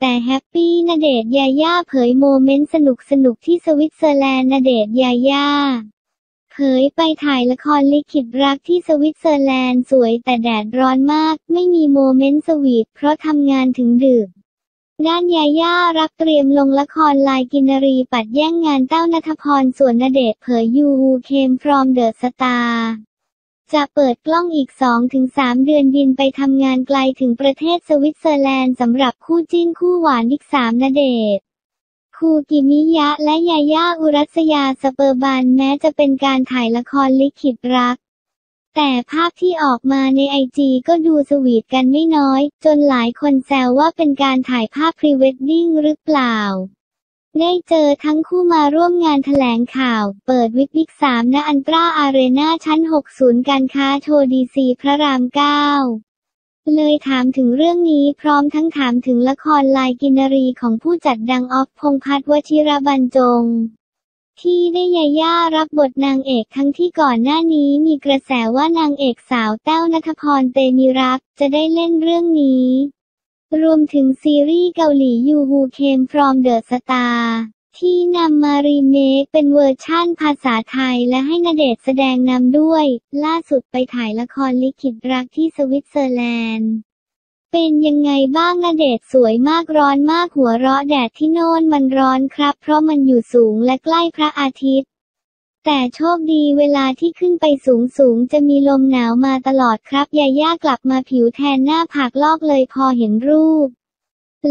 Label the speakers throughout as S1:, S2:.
S1: แต่แฮปปี้ณเดชน์ยาย่าเผยโมเมนต์สนุกสนุกที่สวิตเซอร์แลนด์ณเดชน์ยาย่าเผยไปถ่ายละครลิขิตรักที่สวิตเซอร์แลนด์สวยแต่แดดร้อนมาก ไม่มีโมเมนต์สวีทเพราะทำงานถึงดึกด้านยาย่ารับเตรียมลงละครลายกินรีปัดแย่งงานเต้านัทพรส่วนณเดชเผยยูฮูเคมพ จะเปิดกล้องอีก 2-3 เดือนบินไปทำงานไกลถึงประเทศสวิตเซอร์แลนด์สำหรับคู่จิ้นคู่หวานอีกสามณเดชคูกิมิยะและยาย่าอุรัสยาสเปอร์บันแม้จะเป็นการถ่ายละครลิขิตรัก แต่ภาพที่ออกมาในไอจีก็ดูสวีทกันไม่น้อย จนหลายคนแซวว่าเป็นการถ่ายภาพพรีเวดดิ้งหรือเปล่า ได้เจอทั้งคู่มาร่วมงานแถลงข่าว เปิดวิกวิกสามณอันตราอารีนาชั้น 6 ศูนย์การค้าโชดีซีพระราม9เลยถามถึงเรื่องนี้พร้อมทั้งถามถึงละครลายกินรีของผู้จัดดังออฟพงพัฒน์วชิรบรรจง ที่ได้ยาย่ารับบทนางเอกทั้งที่ก่อนหน้านี้มีกระแสว่านางเอกสาวแต้วนัทพรเตมีรัก จะได้เล่นเรื่องนี้ รวมถึงซีรีส์เกาหลียูฮูเคมฟรอมเดอะสตาร์ที่นำมารีเมคเป็นเวอร์ชั่นภาษาไทยและให้ณเดชน์แสดงนำด้วย ล่าสุดไปถ่ายละครลิขิตรักที่สวิตเซอร์แลนด์ เป็นยังไงบ้างณเดชน์สวยมากร้อนมากหัวเราะแดดที่โน่นมันร้อนครับ เพราะมันอยู่สูงและใกล้พระอาทิตย์ แต่โชคดีเวลาที่ขึ้นไปสูงสูงๆจะมีลมหนาวมาตลอดครับ ยาย่ากลับมาผิวแทนหน้าผากลอกเลยพอเห็นรูป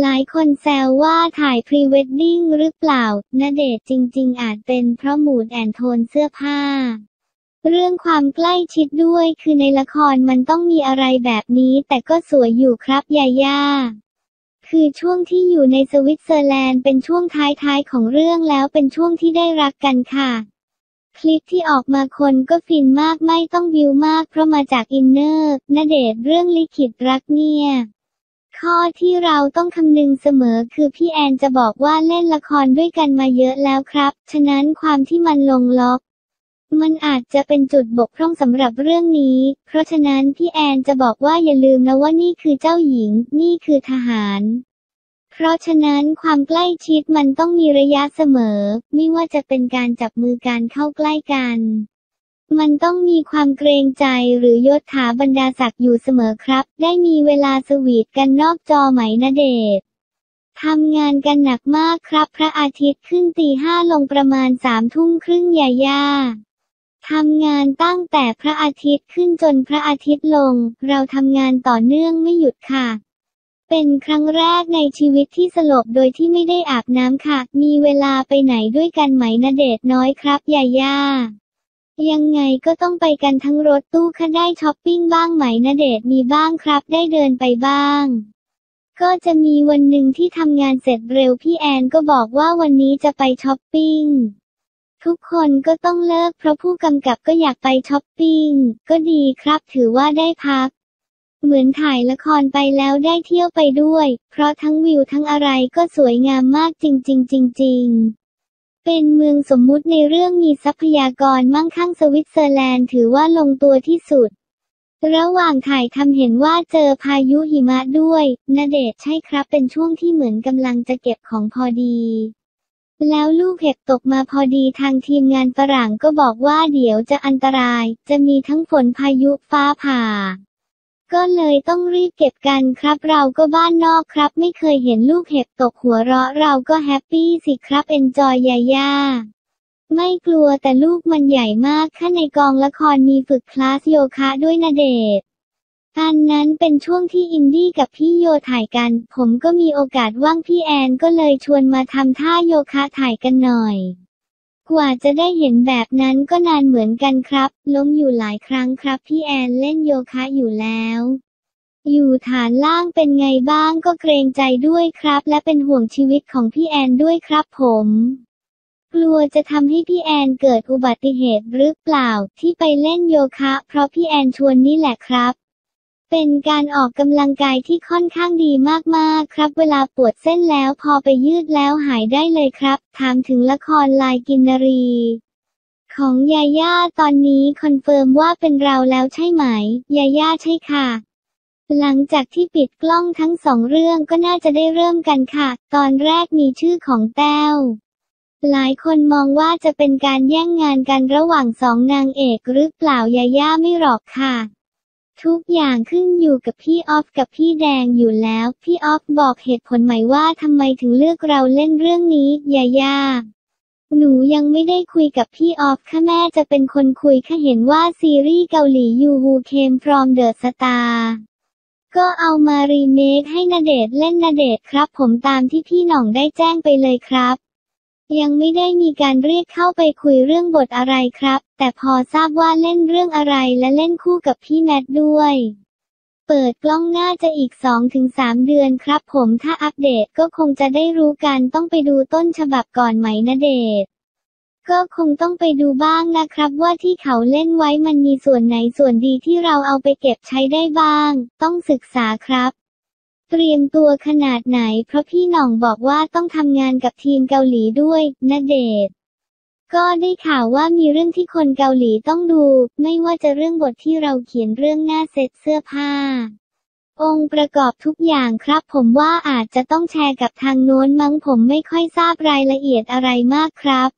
S1: หลายคนแซวว่าถ่ายพรีเวดดิ้งหรือเปล่าณเดชจริง ๆ อาจเป็นเพราะมูดแอนโทนเสื้อผ้า เรื่องความใกล้ชิดด้วยคือในละครมันต้องมีอะไรแบบนี้ แต่ก็สวยอยู่ครับยาย่าคือช่วงที่อยู่ในสวิตเซอร์แลนด์เป็นช่วงท้ายๆของเรื่องแล้วเป็นช่วงที่ได้รักกันค่ะ คลิปที่ออกมาคนก็ฟินมากไม่ต้องวิวมากเพราะมาจากอินเนอร์ณเดชน์เรื่องลิขิตรักเนี่ย ข้อที่เราต้องคำนึงเสมอคือพี่แอนจะบอกว่าเล่นละครด้วยกันมาเยอะแล้วครับ ฉะนั้นความที่มันลงล็อกมันอาจจะเป็นจุดบกพร่องสำหรับเรื่องนี้ เพราะฉะนั้นพี่แอนจะบอกว่าอย่าลืมนะว่านี่คือเจ้าหญิง นี่คือทหาร เพราะฉะนั้นความใกล้ชิดมันต้องมีระยะเสมอ ไม่ว่าจะเป็นการจับมือการเข้าใกล้กัน มันต้องมีความเกรงใจหรือยศถาบรรดาศักดิ์อยู่เสมอครับ ได้มีเวลาสวีทกันนอกจอไหมนะเดชทำงานกันหนักมากครับ พระอาทิตย์ขึ้นตีห้าลงประมาณสามทุ่มครึ่งยาย่าทำงานตั้งแต่พระอาทิตย์ขึ้นจนพระอาทิตย์ลง เราทำงานต่อเนื่องไม่หยุดค่ะ เป็นครั้งแรกในชีวิตที่สลบโดยที่ไม่ได้อาบน้ำค่ะ มีเวลาไปไหนด้วยกันไหมนะเดชน้อยครับยาย่า ยังไงก็ต้องไปกันทั้งรถตู้ค่ะได้ช้อปปิ้งบ้างไหมนะเดชมีบ้างครับ ได้เดินไปบ้าง ก็จะมีวันหนึ่งที่ทำงานเสร็จเร็วพี่แอนก็บอกว่าวันนี้จะไปช้อปปิ้งทุกคนก็ต้องเลิกเพราะผู้กำกับก็อยากไปช้อปปิ้งก็ดีครับถือว่าได้พัก เหมือนถ่ายละครไปแล้วได้เที่ยวไปด้วย เพราะทั้งวิวทั้งอะไรก็สวยงามมากจริง ๆ จริง ๆเป็นเมืองสมมุติในเรื่องมีทรัพยากรมั่งคั่งสวิตเซอร์แลนด์ถือว่าลงตัวที่สุด ระหว่างถ่ายทำเห็นว่าเจอพายุหิมะด้วยณเดชใช่ครับเป็นช่วงที่เหมือนกำลังจะเก็บของพอดี แล้วลูกเห็บตกมาพอดีทางทีมงานฝรั่งก็บอกว่าเดี๋ยวจะอันตราย จะมีทั้งฝนพายุฟ้าผ่า ก็เลยต้องรีบเก็บกันครับ เราก็บ้านนอกครับ ไม่เคยเห็นลูกเห็บตกหัวเราะ เราก็แฮปปี้สิครับเอนจอยยาย่าไม่กลัวแต่ลูกมันใหญ่มากข้าในกองละครมีฝึกคลาสโยคะด้วยนะเดชน์อันนั้นเป็นช่วงที่อินดี้กับพี่โยถ่ายกัน ผมก็มีโอกาสว่างพี่แอนก็เลยชวนมาทำท่าโยคะถ่ายกันหน่อย กว่าจะได้เห็นแบบนั้นก็นานเหมือนกันครับ ล้มอยู่หลายครั้งครับ พี่แอนเล่นโยคะอยู่แล้ว อยู่ฐานล่างเป็นไงบ้างก็เกรงใจด้วยครับ และเป็นห่วงชีวิตของพี่แอนด้วยครับผมกลัวจะทำให้พี่แอนเกิดอุบัติเหตุหรือเปล่าที่ไปเล่นโยคะ เพราะพี่แอนชวนนี่แหละครับ เป็นการออกกำลังกายที่ค่อนข้างดีมากๆ ครับ เวลาปวดเส้นแล้วพอไปยืดแล้วหายได้เลยครับ ถามถึงละครลายกินนรี ของยาย่าตอนนี้คอนเฟิร์มว่าเป็นเราแล้วใช่ไหม ยาย่าใช่ค่ะ หลังจากที่ปิดกล้องทั้งสองเรื่องก็น่าจะได้เริ่มกันค่ะ ตอนแรกมีชื่อของแต้วหลายคนมองว่าจะเป็นการแย่งงานกันระหว่างสองนางเอกหรือเปล่ายาย่าไม่หรอกค่ะ ทุกอย่างขึ้นอยู่กับพี่ออฟกับพี่แดงอยู่แล้ว พี่ออฟบอกเหตุผลไหมว่าทำไมถึงเลือกเราเล่นเรื่องนี้ยายาหนูยังไม่ได้คุยกับพี่ออฟค่ะแม่จะเป็นคนคุยค่ะเห็นว่าซีรีส์เกาหลียูฮูเคมฟรอมเดอะสตาร์ก็เอามารีเมคให้ณเดชเล่นณเดชครับ ผมตามที่พี่หน่องได้แจ้งไปเลยครับ ยังไม่ได้มีการเรียกเข้าไปคุยเรื่องบทอะไรครับ แต่พอทราบว่าเล่นเรื่องอะไรและเล่นคู่กับพี่แมทด้วย เปิดกล้องน่าจะอีก 2-3 เดือนครับ ผมถ้าอัปเดตก็คงจะได้รู้กันต้องไปดูต้นฉบับก่อนไหมณเดชก็คงต้องไปดูบ้างนะครับ ว่าที่เขาเล่นไว้มันมีส่วนไหนส่วนดีที่เราเอาไปเก็บใช้ได้บ้าง ต้องศึกษาครับ เตรียมตัวขนาดไหน เพราะพี่หน่องบอกว่าต้องทำงานกับทีมเกาหลีด้วยณเดชก็ได้ข่าวว่ามีเรื่องที่คนเกาหลีต้องดู ไม่ว่าจะเรื่องบทที่เราเขียนเรื่องหน้าเซ็ตเสื้อผ้า องค์ประกอบทุกอย่างครับ ผมว่าอาจจะต้องแชร์กับทางโน้นมั้งผมไม่ค่อยทราบรายละเอียดอะไรมากครับ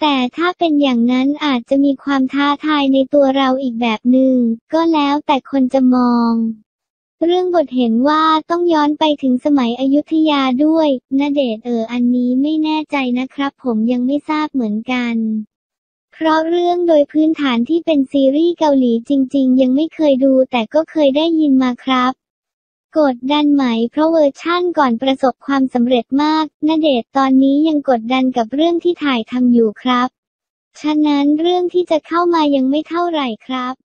S1: แต่ถ้าเป็นอย่างนั้นอาจจะมีความท้าทายในตัวเราอีกแบบหนึ่งก็แล้วแต่คนจะมอง เรื่องบทเห็นว่าต้องย้อนไปถึงสมัยอยุธยาด้วยณเดชเอออันนี้ไม่แน่ใจนะครับ ผมยังไม่ทราบเหมือนกัน เพราะเรื่องโดยพื้นฐานที่เป็นซีรีส์เกาหลีจริง ๆ ยังไม่เคยดูแต่ก็เคยได้ยินมาครับกดดันไหม เพราะเวอร์ชั่นก่อนประสบความสำเร็จมากณเดชตอนนี้ยังกดดันกับเรื่องที่ถ่ายทำอยู่ครับ ฉะนั้นเรื่องที่จะเข้ามายังไม่เท่าไหร่ครับ